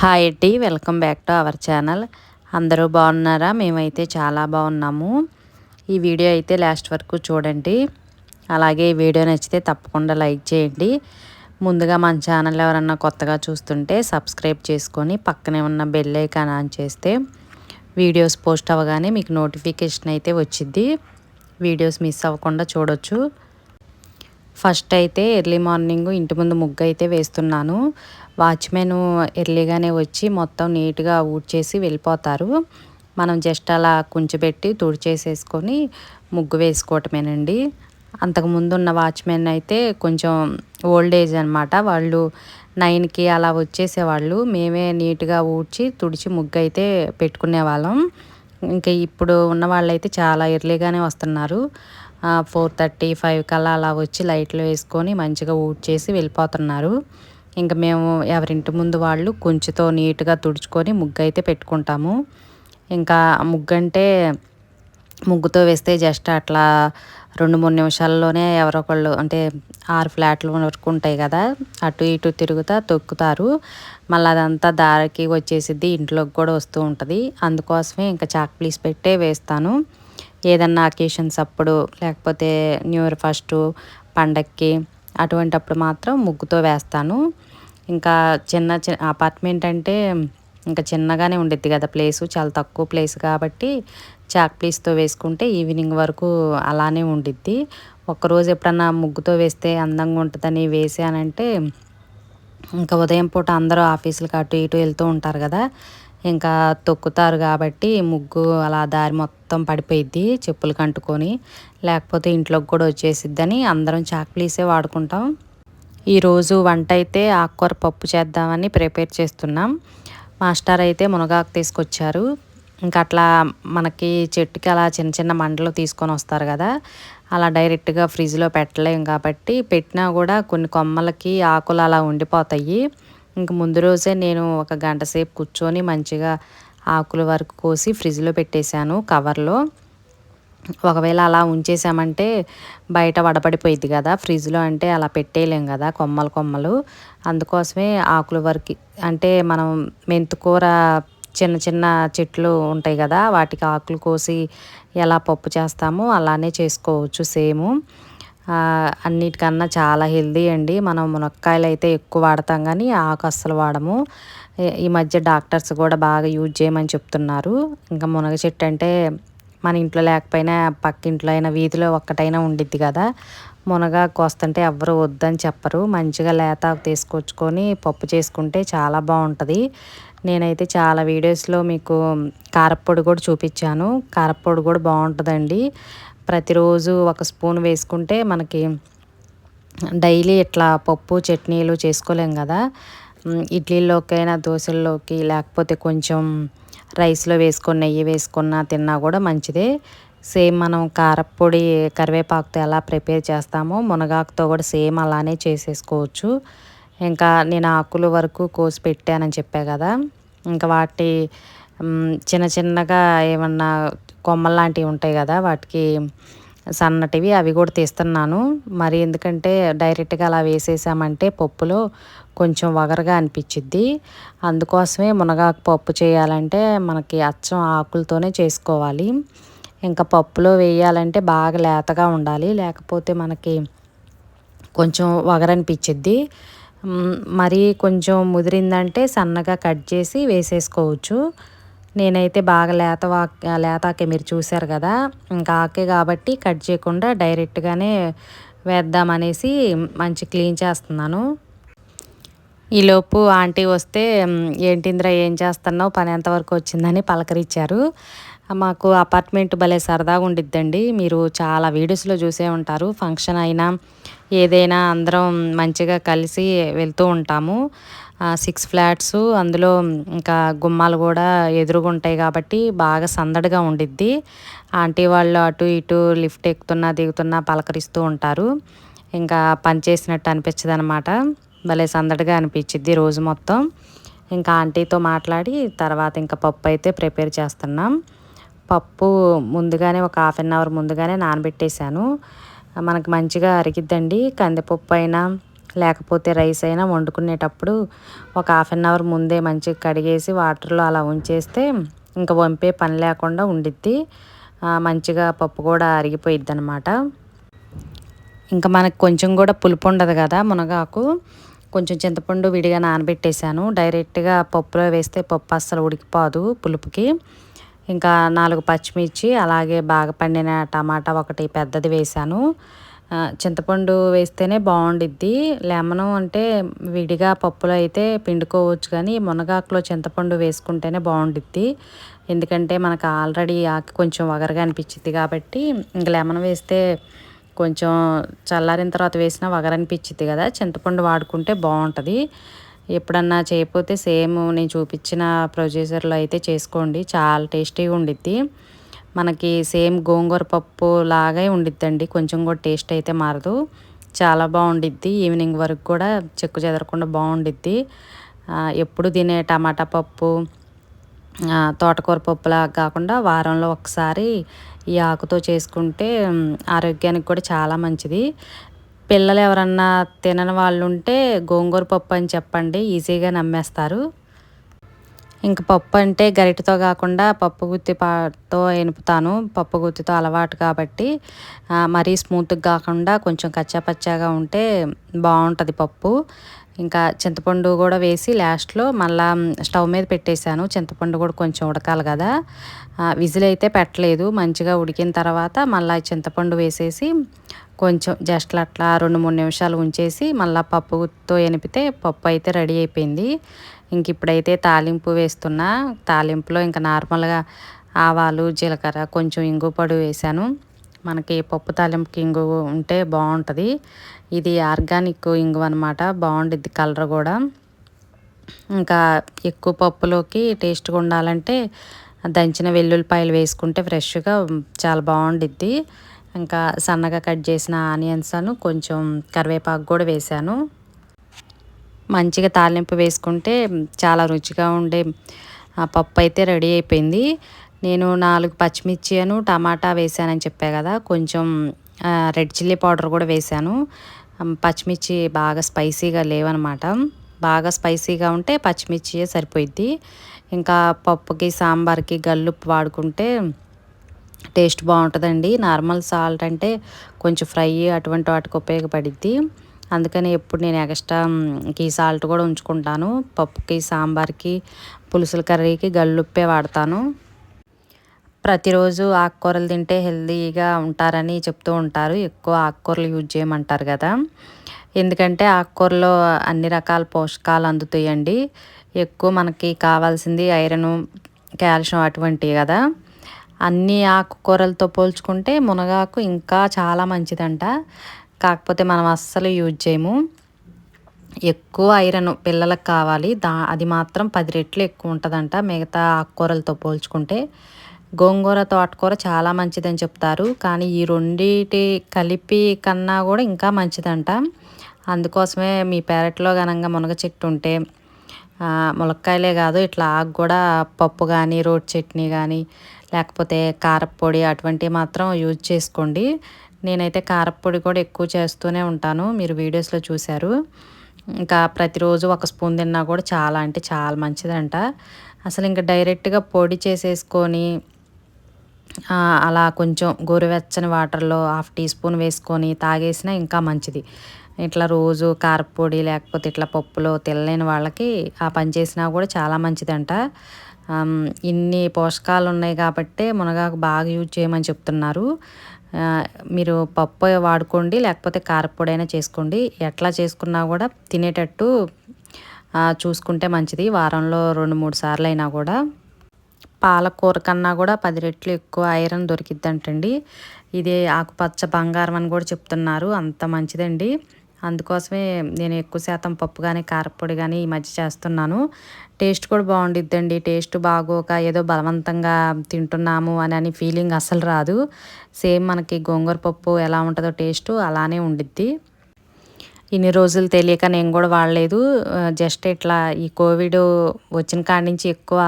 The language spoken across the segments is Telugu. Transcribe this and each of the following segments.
Hi tea welcome back to our channel. అందరూ బాగున్నారా? మేమైతే చాలా బాగున్నాము. ఈ వీడియో అయితే లాస్ట్ వరకు చూడండి. అలాగే ఈ వీడియో నచ్చితే తప్పకుండా లైక్ చేయండి. ముందుగా మన ఛానల్ ఎవరన్నా కొత్తగా చూస్తుంటే సబ్స్క్రైబ్ చేసుకొని పక్కనే ఉన్న బెల్ ఐకాన్ ఆన్ చేస్తే వీడియోస్ పోస్ట్ అవ్వగానే మీకు నోటిఫికేషన్ అయితే వచ్చింది వీడియోస్ మిస్ అవ్వకుండా చూడొచ్చు. ఫస్ట్ అయితే ఎర్లీ మార్నింగ్ ఇంటి ముందు ముగ్గు అయితే వేస్తున్నాను. వాచ్మెన్ ఎర్లీగానే వచ్చి మొత్తం నీట్గా ఊడ్చేసి వెళ్ళిపోతారు. మనం జస్ట్ అలా కుంచిపెట్టి తుడిచేసేసుకొని ముగ్గు వేసుకోవటమేనండి. అంతకుముందు ఉన్న వాచ్మెన్ అయితే కొంచెం ఓల్డ్ ఏజ్ అనమాట వాళ్ళు నైన్కి అలా వచ్చేసేవాళ్ళు. మేమే నీట్గా ఊడ్చి తుడిచి ముగ్గు అయితే పెట్టుకునే వాళ్ళం ఇంకా ఇప్పుడు ఉన్న వాళ్ళైతే చాలా ఎర్లీగానే వస్తున్నారు. ఫోర్ థర్టీ ఫైవ్ కల్లా అలా వచ్చి లైట్లు వేసుకొని మంచిగా ఊడ్చేసి వెళ్ళిపోతున్నారు. ఇంకా మేము ఎవరింటి ముందు వాళ్ళు కొంచెంతో నీట్గా తుడుచుకొని ముగ్గు అయితే పెట్టుకుంటాము. ఇంకా ముగ్గు అంటే ముగ్గుతో వేస్తే జస్ట్ అట్లా రెండు మూడు నిమిషాల్లోనే ఎవరో ఒకళ్ళు అంటే ఆరు ఫ్లాట్లు వరకు ఉంటాయి కదా అటు ఇటు తిరుగుతా తొక్కుతారు. మళ్ళీ అదంతా దారికి వచ్చేసిద్ది ఇంట్లోకి కూడా వస్తూ ఉంటుంది. అందుకోసమే ఇంకా చాక్ పీస్ పెట్టే వేస్తాను. ఏదన్నా అకేషన్స్ అప్పుడు లేకపోతే న్యూ ఇయర్ ఫస్ట్ పండక్కి అటువంటప్పుడు మాత్రం ముగ్గుతో వేస్తాను. ఇంకా చిన్న చిన్న అపార్ట్మెంట్ అంటే ఇంకా చిన్నగానే ఉండిద్ది కదా ప్లేసు చాలా తక్కువ ప్లేస్ కాబట్టి చాక్ పీస్తో వేసుకుంటే ఈవినింగ్ వరకు అలానే ఉండిద్ది. ఒక్కరోజు ఎప్పుడన్నా ముగ్గుతో వేస్తే అందంగా ఉంటుందని వేసానంటే ఇంకా ఉదయం పూట అందరూ ఆఫీసులకు అటు ఇటు వెళ్తూ ఉంటారు కదా. ఇంకా తొక్కుతారు కాబట్టి ముగ్గు అలా దారి మొత్తం పడిపోయిద్ది చెప్పులు కంటుకొని. లేకపోతే ఇంట్లోకి కూడా వచ్చేసిద్దని అందరం చాక్లీసే వాడుకుంటాం. ఈరోజు వంట అయితే ఆకుకూర పప్పు చేద్దామని ప్రిపేర్ చేస్తున్నాం. మాస్టర్ అయితే మునగాకు తీసుకొచ్చారు. ఇంకా అట్లా మనకి చెట్టుకి అలా చిన్న చిన్న మంటలు తీసుకొని వస్తారు కదా అలా డైరెక్ట్గా ఫ్రిడ్జ్లో పెట్టలేం కాబట్టి పెట్టినా కూడా కొన్ని కొమ్మలకి ఆకులు అలా ఉండిపోతాయి. ఇంక ముందు రోజే నేను ఒక గంట సేపు కూర్చొని మంచిగా ఆకుల వరకు కోసి ఫ్రిడ్జ్లో పెట్టేశాను కవర్లో. ఒకవేళ అలా ఉంచేసామంటే బయట వడపడిపోయింది కదా ఫ్రిడ్జ్లో అంటే అలా పెట్టేయలేం కదా కొమ్మలు కొమ్మలు. అందుకోసమే ఆకుల వరకు అంటే మనం మెంతుకూర చిన్న చిన్న చెట్లు ఉంటాయి కదా వాటికి ఆకులు కోసి ఎలా పప్పు చేస్తామో అలానే చేసుకోవచ్చు సేము. అన్నిటికన్నా చాలా హెల్దీ అండి. మనం మునక్కాయలు అయితే ఎక్కువ వాడతాం కానీ ఆకు అస్సలు వాడము. ఈ మధ్య డాక్టర్స్ కూడా బాగా యూజ్ చేయమని చెప్తున్నారు. ఇంకా మునగ చెట్టు అంటే మన ఇంట్లో లేకపోయినా పక్కింట్లో అయినా వీధిలో ఒక్కటైనా ఉండిద్ది కదా. మునగాకు వస్తుంటే ఎవరు వద్దని చెప్పరు. మంచిగా లేత తీసుకొచ్చుకొని పప్పు చేసుకుంటే చాలా బాగుంటుంది. నేనైతే చాలా వీడియోస్లో మీకు కారప్పొడి కూడా చూపించాను. కారప్పొడి కూడా బాగుంటుందండి. ప్రతిరోజు ఒక స్పూన్ వేసుకుంటే మనకి డైలీ ఇట్లా పప్పు చట్నీలు చేసుకోలేం కదా. ఇడ్లీలోకైనా దోశల్లోకి లేకపోతే కొంచెం రైస్లో వేసుకొని నెయ్యి వేసుకున్నా తిన్నా కూడా మంచిదే. సేమ్ మనం కారప్పొడి కరివేపాకుతో ఎలా ప్రిపేర్ చేస్తామో మునగాకుతో కూడా సేమ్ అలానే చేసేసుకోవచ్చు. ఇంకా నేను ఆకులు వరకు కోసి పెట్టానని చెప్పా కదా. ఇంకా వాటి చిన్న చిన్నగా ఏమన్నా కొమ్మలు లాంటివి ఉంటాయి కదా వాటికి సన్నటివి అవి కూడా తీస్తున్నాను. మరి ఎందుకంటే డైరెక్ట్గా అలా వేసేసామంటే పప్పులో కొంచెం వగరగా అనిపించిద్ది. అందుకోసమే మునగాకు పప్పు చేయాలంటే మనకి అచ్చం ఆకులతోనే చేసుకోవాలి. ఇంకా పప్పులో వేయాలంటే బాగా లేతగా ఉండాలి. లేకపోతే మనకి కొంచెం వగరనిపించిద్ది. మరి కొంచెం ముదిరిందంటే సన్నగా కట్ చేసి వేసేసుకోవచ్చు. నేనైతే బాగా లేత లేతాకే మీరు చూశారు కదా. ఇంకా ఆకే కాబట్టి కట్ చేయకుండా డైరెక్ట్గానే వేద్దామనేసి మంచి క్లీన్ చేస్తున్నాను. ఈలోపు ఆంటీ వస్తే ఏంటింద్రా ఏం చేస్తున్నావు? పని ఎంతవరకు వచ్చిందని పలకరించారు. మాకు అపార్ట్మెంట్ భలే సరదాగా ఉండిద్దండి. మీరు చాలా వీడియోస్లో చూసే ఉంటారు. ఫంక్షన్ అయినా ఏదైనా అందరం మంచిగా కలిసి వెళ్తూ ఉంటాము. సిక్స్ ఫ్లాట్స్ అందులో ఇంకా గుమ్మాలు కూడా ఎదురుగా ఉంటాయి కాబట్టి బాగా సందడిగా ఉండిద్ది. ఆంటీ వాళ్ళు అటు ఇటు లిఫ్ట్ ఎక్కుతున్నా దిగుతున్నా పలకరిస్తూ ఉంటారు. ఇంకా పని చేసినట్టు అనిపించదు అనమాట భలే సందడిగా అనిపించిద్ది రోజు మొత్తం. ఇంకా ఆంటీతో మాట్లాడి తర్వాత ఇంకా పప్పు అయితే ప్రిపేర్ చేస్తున్నాం. పప్పు ముందుగానే ఒక హాఫ్ అన్ అవర్ ముందుగానే నానబెట్టేశాను. మనకు మంచిగా అరిగిద్దండి. కందిపప్పు అయినా లేకపోతే రైస్ అయినా వండుకునేటప్పుడు ఒక హాఫ్ అన్ అవర్ ముందే మంచిగా కడిగేసి వాటర్లో అలా ఉంచేస్తే ఇంకా వంపే పని లేకుండా ఉండిద్ది. మంచిగా పప్పు కూడా అరిగిపోయిద్ది అనమాట ఇంకా మనకు కొంచెం కూడా పులుపు ఉండదు కదా మునగాకు. కొంచెం చింతపండు విడిగా నానబెట్టేశాను. డైరెక్ట్గా పప్పులో వేస్తే పప్పు అస్సలు ఉడికిపోదు పులుపుకి. ఇంకా నాలుగు పచ్చిమిర్చి అలాగే బాగా పండిన టమాటా ఒకటి పెద్దది వేశాను. చింతపండు వేస్తేనే బాగుండిద్ది. లెమను అంటే విడిగా పప్పులో అయితే పిండుకోవచ్చు కానీ మునగాకులో చింతపండు వేసుకుంటేనే బాగుండిద్ది. ఎందుకంటే మనకు ఆల్రెడీ ఆకు కొంచెం వగరగా అనిపించింది కాబట్టి ఇంక లెమన్ వేస్తే కొంచెం చల్లారిన తర్వాత వేసినా వగరనిపించింది కదా. చింతపండు వాడుకుంటే బాగుంటుంది. ఎప్పుడన్నా చేయకపోతే సేమ్ నేను చూపించిన ప్రొసీజర్లో అయితే చేసుకోండి. చాలా టేస్టీగా ఉండిద్ది. మనకి సేమ్ గోంగూర పప్పు లాగే ఉండిద్దండి. కొంచెం కూడా టేస్ట్ అయితే మారదు. చాలా బాగుండిద్ది. ఈవినింగ్ వరకు కూడా చెక్కు చెదరకుండా బాగుండిద్ది. ఎప్పుడు తినే టమాటా పప్పు తోటకూర పప్పులా కాకుండా వారంలో ఒకసారి ఈ ఆకుతో చేసుకుంటే ఆరోగ్యానికి కూడా చాలా మంచిది. పిల్లలు ఎవరన్నా తినని వాళ్ళు ఉంటే గోంగూర పప్పు అని చెప్పండి. ఈజీగా నమ్మేస్తారు. ఇంక పప్పు అంటే గరిటతో కాకుండా పప్పు గుత్తితో ఎనుపుతాను. పప్పు గుత్తితో అలవాటు కాబట్టి మరీ స్మూత్గా కాకుండా కొంచెం కచ్చాపచ్చాగా ఉంటే బాగుంటుంది పప్పు. ఇంకా చింతపండు కూడా వేసి లాస్ట్లో మళ్ళా స్టవ్ మీద పెట్టేశాను. చింతపండు కూడా కొంచెం ఉడకాలి కదా. విజిల్ అయితే పెట్టలేదు. మంచిగా ఉడికిన తర్వాత మళ్ళీ చింతపండు వేసేసి కొంచెం జస్ట్ అట్లా రెండు మూడు నిమిషాలు ఉంచేసి మళ్ళీ పప్పుతో ఎనిపితే పప్పు అయితే రెడీ అయిపోయింది. ఇంక ఇప్పుడైతే తాలింపు వేస్తున్నా తాలింపులో ఇంకా నార్మల్గా ఆవాలు జీలకర్ర కొంచెం ఇంగు పొడి వేశాను. మనకి పప్పు తాలింపుకి ఇంగు ఉంటే బాగుంటుంది. ఇది ఆర్గానిక్ ఇంగు అనమాట బాగుంటుంది కలర్ కూడా. ఇంకా ఎక్కువ పప్పులోకి టేస్ట్గా ఉండాలంటే దంచిన వెల్లుల్లిపాయలు వేసుకుంటే ఫ్రెష్గా చాలా బాగుండిద్ది. ఇంకా సన్నగా కట్ చేసిన ఆనియన్స్ అను కొంచెం కరివేపాకు కూడా వేశాను. మంచిగా తాలింపు వేసుకుంటే చాలా రుచిగా ఉండే పప్పు అయితే రెడీ అయిపోయింది. నేను నాలుగు పచ్చిమిర్చి అను టమాటా వేసానని చెప్పా కదా కొంచెం రెడ్ చిల్లీ పౌడర్ కూడా వేసాను. పచ్చిమిర్చి బాగా స్పైసీగా లేవనమాట. బాగా స్పైసీగా ఉంటే పచ్చిమిర్చి సరిపోయిద్ది. ఇంకా పప్పుకి సాంబార్కి గల్లుప్పు వాడుకుంటే టేస్ట్ బాగుంటుందండి. నార్మల్ సాల్ట్ అంటే కొంచెం ఫ్రై అటువంటి వాటికి ఉపయోగపడిద్ది. అందుకని ఎప్పుడు నేను ఎక్స్ట్రా ఈ సాల్ట్ కూడా ఉంచుకుంటాను. పప్పుకి సాంబార్కి పులుసుల కర్రీకి గల్లుప్పే వాడతాను. ప్రతిరోజు ఆకుకూరలు తింటే హెల్తీగా ఉంటారని చెప్తూ ఉంటారు. ఎక్కువ ఆకుకూరలు యూజ్ చేయమంటారు కదా. ఎందుకంటే ఆకుకూరలో అన్ని రకాల పోషకాలు అందుతాయండి. ఎక్కువ మనకి కావాల్సింది ఐరన్ కాల్షియం అటువంటివి కదా. అన్ని ఆకుకూరలతో పోల్చుకుంటే మునగాకు ఇంకా చాలా మంచిదంట. కాకపోతే మనం అస్సలు యూజ్ చేయము. ఎక్కువ ఐరన్ పిల్లలకు కావాలి. దా అది మాత్రం పది రెట్లు ఎక్కువ ఉంటుందంట. మిగతా ఆకుకూరలతో పోల్చుకుంటే గోంగూర తోటకూర చాలా మంచిదని చెప్తారు. కానీ ఈ రెండింటి కలిపి కన్నా కూడా ఇంకా మంచిదంట. అందుకోసమే మీ పెరట్లో ఘనంగా మునగ చెట్టు ఉంటే ములక్కాయలే కాదు ఇట్లా ఆకు కూడా పప్పు కానీ రోడ్ చట్నీ కానీ లేకపోతే కారపొడి అటువంటివి మాత్రం యూజ్ చేసుకోండి. నేనైతే కారపొడి కూడా ఎక్కువ చేస్తూనే ఉంటాను. మీరు వీడియోస్లో చూశారు. ఇంకా ప్రతిరోజు ఒక స్పూన్ తిన్నా కూడా చాలా అంటే చాలా మంచిదంట. అసలు ఇంకా డైరెక్ట్గా పొడి చేసేసుకొని అలా కొంచెం గోరువెచ్చని వాటర్లో హాఫ్ టీ స్పూన్ వేసుకొని తాగేసినా ఇంకా మంచిది. ఇట్లా రోజు కారపొడి లేకపోతే ఇట్లా పప్పులో తెల్లని వాళ్ళకి ఆ పని చేసినా కూడా చాలా మంచిదంట. ఇన్ని పోషకాలు ఉన్నాయి కాబట్టి మునగాకు బాగా యూజ్ చేయమని చెప్తున్నారు. మీరు పప్పు వాడుకోండి లేకపోతే కారపొడి అయినా చేసుకోండి. ఎట్లా చేసుకున్నా కూడా తినేటట్టు చూసుకుంటే మంచిది. వారంలో రెండు మూడు సార్లు అయినా కూడా. పాలకూర కన్నా కూడా పది రెట్లు ఎక్కువ ఐరన్ దొరికిద్దంటండి. ఇది ఆకుపచ్చ బంగారం అని కూడా చెప్తున్నారు. అంత మంచిదండి. అందుకోసమే నేను ఎక్కువ శాతం పప్పు కానీ కారపొడి కానీ ఈ మధ్య చేస్తున్నాను. టేస్ట్ కూడా బాగుండిద్దండి. టేస్ట్ బాగోక ఏదో బలవంతంగా తింటున్నాము అని అని ఫీలింగ్ అసలు రాదు. సేమ్ మనకి గోంగూర పప్పు ఎలా ఉంటుందో టేస్ట్ అలానే ఉండిద్ది. ఇన్ని రోజులు తెలియక నేను కూడా వాడలేదు. జస్ట్ ఇట్లా ఈ కోవిడ్ వచ్చిన కాడి నుంచి ఎక్కువ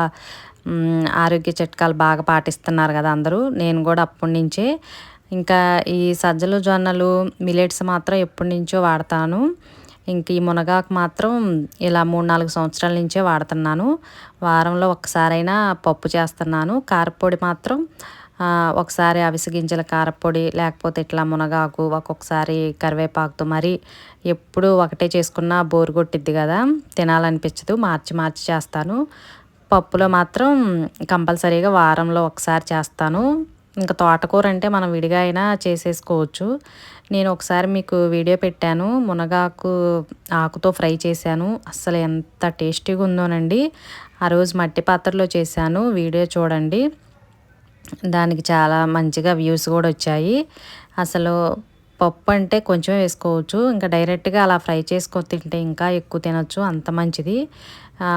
ఆరోగ్య చిట్కాలు బాగా పాటిస్తున్నారు కదా అందరూ. నేను కూడా అప్పటి నుంచే ఇంకా ఈ సజ్జలు జొన్నలు మిలెట్స్ మాత్రం ఎప్పటి నుంచో వాడతాను. ఇంక ఈ మునగాకు మాత్రం ఇలా మూడు నాలుగు సంవత్సరాల నుంచే వాడుతున్నాను. వారంలో ఒకసారైనా పప్పు చేస్తున్నాను. కారపొడి మాత్రం ఒకసారి అవిసె గింజల కారపొడి లేకపోతే ఇట్లా మునగాకు ఒక్కొక్కసారి కరివేపాకుతో మరి ఎప్పుడు ఒకటే చేసుకున్నా బోరు కొట్టిద్ది కదా. తినాలనిపించదు. మార్చి మార్చి చేస్తాను. పప్పులో మాత్రం కంపల్సరీగా వారంలో ఒకసారి చేస్తాను. ఇంకా తోటకూర అంటే మనం విడిగా అయినా చేసేసుకోవచ్చు. నేను ఒకసారి మీకు వీడియో పెట్టాను. మునగాకు ఆకుతో ఫ్రై చేశాను. అస్సలు ఎంత టేస్టీగా ఉందోనండి. ఆ రోజు మట్టి పాత్రలో చేశాను. వీడియో చూడండి. దానికి చాలా మంచిగా వ్యూస్ కూడా వచ్చాయి. అసలు పప్పు అంటే కొంచెం వేసుకోవచ్చు. ఇంకా డైరెక్ట్గా అలా ఫ్రై చేసుకొని తింటే ఇంకా ఎక్కువ తినొచ్చు. అంత మంచిది.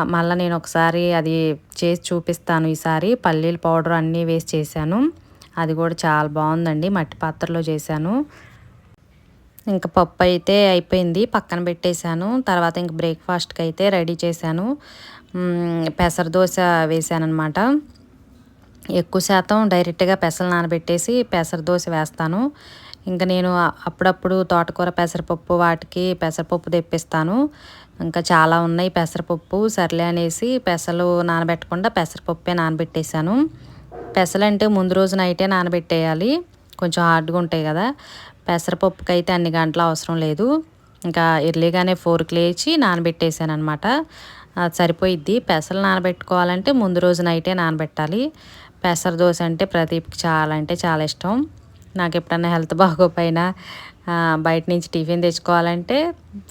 మళ్ళీ నేను ఒకసారి అది చేసి చూపిస్తాను ఈసారి. పల్లీల పౌడర్ అన్నీ వేసి చేశాను. అది కూడా చాలా బాగుందండి. మట్టి పాత్రలో చేశాను. ఇంకా పప్పు అయితే అయిపోయింది. పక్కన పెట్టేశాను. తర్వాత ఇంక బ్రేక్ఫాస్ట్కి అయితే రెడీ చేశాను. పెసర దోశ వేసాను అనమాట ఎక్కువ శాతం డైరెక్ట్గా పెసలు నానబెట్టేసి పెసర దోశ వేస్తాను. ఇంకా నేను అప్పుడప్పుడు తోటకూర పెసరపప్పు వాటికి పెసరపప్పు తెప్పిస్తాను. ఇంకా చాలా ఉన్నాయి పెసరపప్పు. సర్లే అనేసి పెసలు నానబెట్టకుండా పెసరపప్పే నానబెట్టేశాను. పెసలు అంటే ముందు రోజు నైటే నానబెట్టేయాలి. కొంచెం హార్డ్గా ఉంటాయి కదా. పెసరపప్పుకి అయితే అన్ని గంటలు అవసరం లేదు. ఇంకా ఎర్లీగానే ఫోర్కి లేచి నానబెట్టేసాను అనమాట సరిపోయిద్ది. పెసలు నానబెట్టుకోవాలంటే ముందు రోజు నైటే నానబెట్టాలి. పెసర దోశ అంటే ప్రదీప్కి చాలా అంటే చాలా ఇష్టం. నాకు ఎప్పుడన్నా హెల్త్ బాగోపోయినా బయట నుంచి టిఫిన్ తెచ్చుకోవాలంటే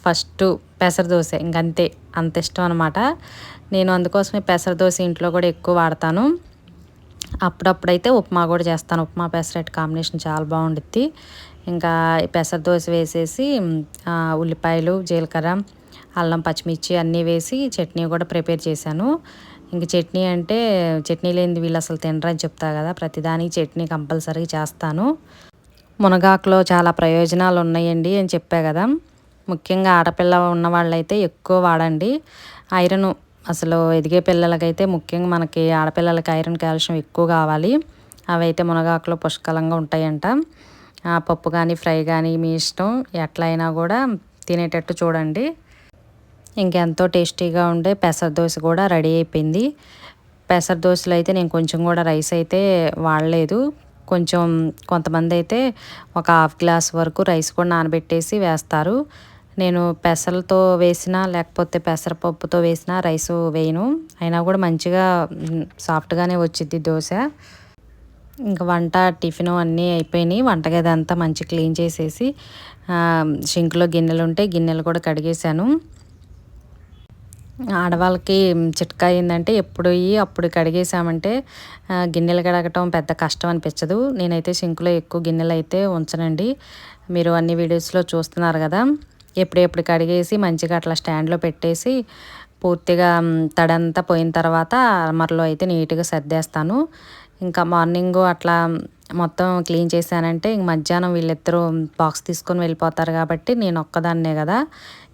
ఫస్ట్ పెసర దోశ. ఇంకంతే. అంత ఇష్టం అనమాట నేను అందుకోసమే పెసర దోశ ఇంట్లో కూడా ఎక్కువ వాడతాను. అప్పుడప్పుడైతే ఉప్మా కూడా చేస్తాను. ఉప్మా పెసరెట్ కాంబినేషన్ చాలా బాగుండుద్ది. ఇంకా పెసర దోశ వేసేసి ఉల్లిపాయలు జీలకర్ర అల్లం పచ్చిమిర్చి అన్నీ వేసి చట్నీ కూడా ప్రిపేర్ చేశాను. ఇంక చట్నీ అంటే చట్నీ లేనిది వీళ్ళు అసలు తినరని చెప్తా కదా ప్రతిదానికి చట్నీ కంపల్సరీ చేస్తాను. మునగాకులో చాలా ప్రయోజనాలు ఉన్నాయండి అని చెప్పా కదా. ముఖ్యంగా ఆడపిల్ల ఉన్న వాళ్ళైతే ఎక్కువ వాడండి. ఐరన్ అసలు ఎదిగే పిల్లలకైతే ముఖ్యంగా మనకి ఆడపిల్లలకి ఐరన్ కాల్షియం ఎక్కువ కావాలి. అవి అయితే మునగాకులో పుష్కలంగా ఉంటాయంట. పప్పు కానీ ఫ్రై కానీ మీ ఇష్టం ఎట్లయినా కూడా తినేటట్టు చూడండి. ఇంకెంతో టేస్టీగా ఉండే పెసర దోశ కూడా రెడీ అయిపోయింది. పెసర దోశలు అయితే నేను కొంచెం కూడా రైస్ అయితే వాడలేదు. కొంచెం కొంతమంది అయితే ఒక హాఫ్ గ్లాస్ వరకు రైస్ కూడా నానబెట్టేసి వేస్తారు. నేను పెసలతో వేసినా లేకపోతే పెసరపప్పుతో వేసిన రైస్ వేయను. అయినా కూడా మంచిగా సాఫ్ట్గానే వచ్చింది దోశ. ఇంకా వంట టిఫిన్ అన్నీ అయిపోయినాయి. వంటగది అంతా మంచి క్లీన్ చేసేసి షింక్లో గిన్నెలు ఉంటే గిన్నెలు కూడా కడిగేశాను. ఆడవాళ్ళకి చిట్కా ఏంటంటే ఎప్పుడు అప్పుడు కడిగేసామంటే గిన్నెలు కడగటం పెద్ద కష్టం అనిపించదు. నేనైతే షింక్లో ఎక్కువ గిన్నెలు అయితే ఉంచనండి. మీరు అన్ని వీడియోస్లో చూస్తున్నారు కదా. ఎప్పుడెప్పుడు కడిగేసి మంచిగా అట్లా స్టాండ్లో పెట్టేసి పూర్తిగా తడంతా పోయిన తర్వాత అమర్లో అయితే నీట్గా సర్దేస్తాను. ఇంకా మార్నింగ్ అట్లా మొత్తం క్లీన్ చేశానంటే ఇంక మధ్యాహ్నం వీళ్ళిద్దరూ బాక్స్ తీసుకొని వెళ్ళిపోతారు కాబట్టి నేను ఒక్కదాన్నే కదా.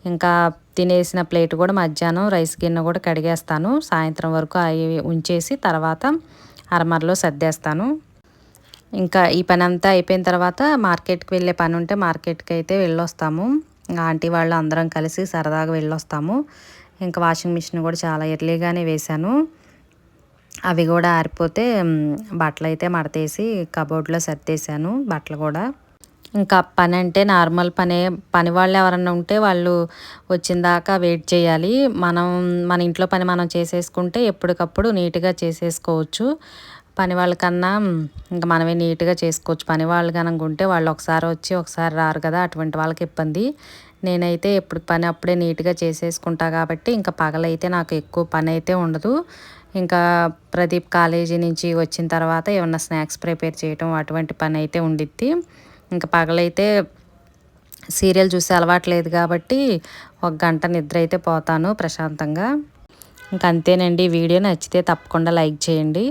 ఇంకా తినేసిన ప్లేట్ కూడా మధ్యాహ్నం రైస్ గిన్నె కూడా కడిగేస్తాను. సాయంత్రం వరకు అవి ఉంచేసి తర్వాత అరమరలో సర్దేస్తాను. ఇంకా ఈ పని అంతా అయిపోయిన తర్వాత మార్కెట్కి వెళ్ళే పని ఉంటే మార్కెట్కి అయితే వెళ్ళొస్తాము. ఆంటీ వాళ్ళు అందరం కలిసి సరదాగా వెళ్ళొస్తాము. ఇంకా వాషింగ్ మిషన్ కూడా చాలా ఎర్లీగానే వేశాను. అవి కూడా ఆరిపోతే బట్టలు అయితే మడతేసి కబోర్డ్లో సర్దేశాను బట్టలు కూడా. ఇంకా పని అంటే నార్మల్ పనే పని వాళ్ళు ఎవరన్నా ఉంటే వాళ్ళు వచ్చిన దాకా వెయిట్ చేయాలి. మనం మన ఇంట్లో పని మనం చేసేసుకుంటే ఎప్పటికప్పుడు నీట్గా చేసేసుకోవచ్చు. పని వాళ్ళకన్నా ఇంకా మనమే నీట్గా చేసుకోవచ్చు. పని వాళ్ళు కనుకుంటే వాళ్ళు ఒకసారి వచ్చి ఒకసారి రారు కదా అటువంటి వాళ్ళకి ఇబ్బంది. నేనైతే ఎప్పుడు పని అప్పుడే నీట్గా చేసేసుకుంటా కాబట్టి ఇంకా పగలైతే నాకు ఎక్కువ పని అయితే ఉండదు. ఇంకా ప్రదీప్ కాలేజీ నుంచి వచ్చిన తర్వాత ఏమన్నా స్నాక్స్ ప్రిపేర్ చేయటం అటువంటి పని అయితే ఉండిద్ది. ఇంకా పగలైతే సీరియల్ చూసే అలవాట్లేదు కాబట్టి ఒక గంట నిద్ర అయితే పోతాను ప్రశాంతంగా. ఇంక అంతేనండి. వీడియో నచ్చితే తప్పకుండా లైక్ చేయండి.